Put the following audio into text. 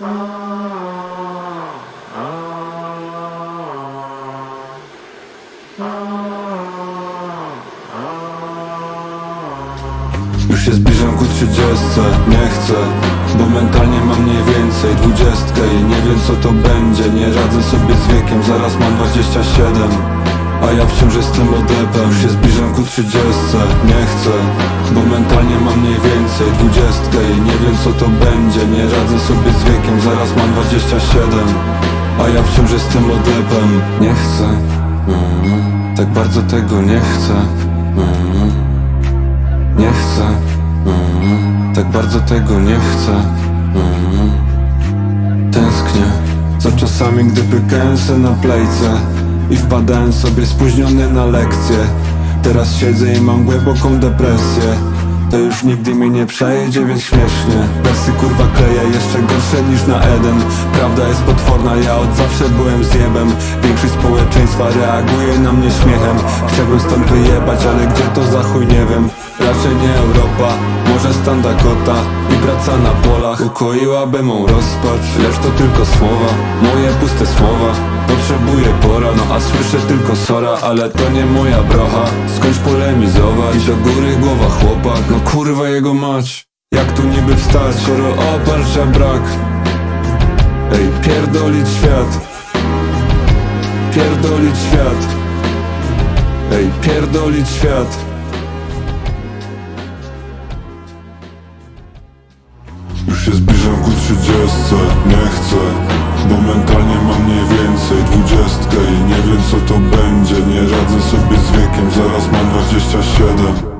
Już się zbliżam ku trzydziestce, nie chcę Bo mentalnie mam mniej więcej. Dwudziestkę I nie wiem co to będzie, nie radzę sobie z wiekiem Zaraz mam 27 a ja wciąż jestem odepem się zbliżam ku trzydziestce, nie chcę Bo mentalnie mam mniej więcej dwudziestkę I nie wiem co to będzie, nie radzę sobie z wiekiem Zaraz mam 27 A ja wciąż jestem odepem. Nie chcę. Mm, Tak bardzo tego nie chcę. Mm, nie chcę. Mm, Tak bardzo tego nie chcę. Mm, Tęsknię Za czasami, gdy pykałem na plejce I wpadałem sobie spóźniony na lekcje Teraz siedzę i mam głęboką depresję. To już nigdy mi nie przejdzie, więc śmiesznie. Wersy kurwa kleję jeszcze gorsze niż na Eden. Prawda jest potworna, ja od zawsze byłem zjebem. Większość społeczeństwa reaguje na mnie śmiechem. Chciałbym stąd wyjebać, ale gdzie to za chuj nie wiem. Raczej nie Europa, może stan Dakota I praca na polach. Ukoiłaby mą rozpacz Lecz to tylko słowa, moje puste słowa. Potrzebuję no a słyszę tylko sora Ale to nie moja brocha, skończ polemizować? I do góry głowa chłopak, no kurwa jego mać Jak tu niby wstać, skoro oparcia brak. Ej, pierdolić świat. Pierdolić świat. Ej, pierdolić świat. Już się zbliżam ku trzydziestce, nie wiem co to będzie, nie radzę sobie z wiekiem Zaraz mam 27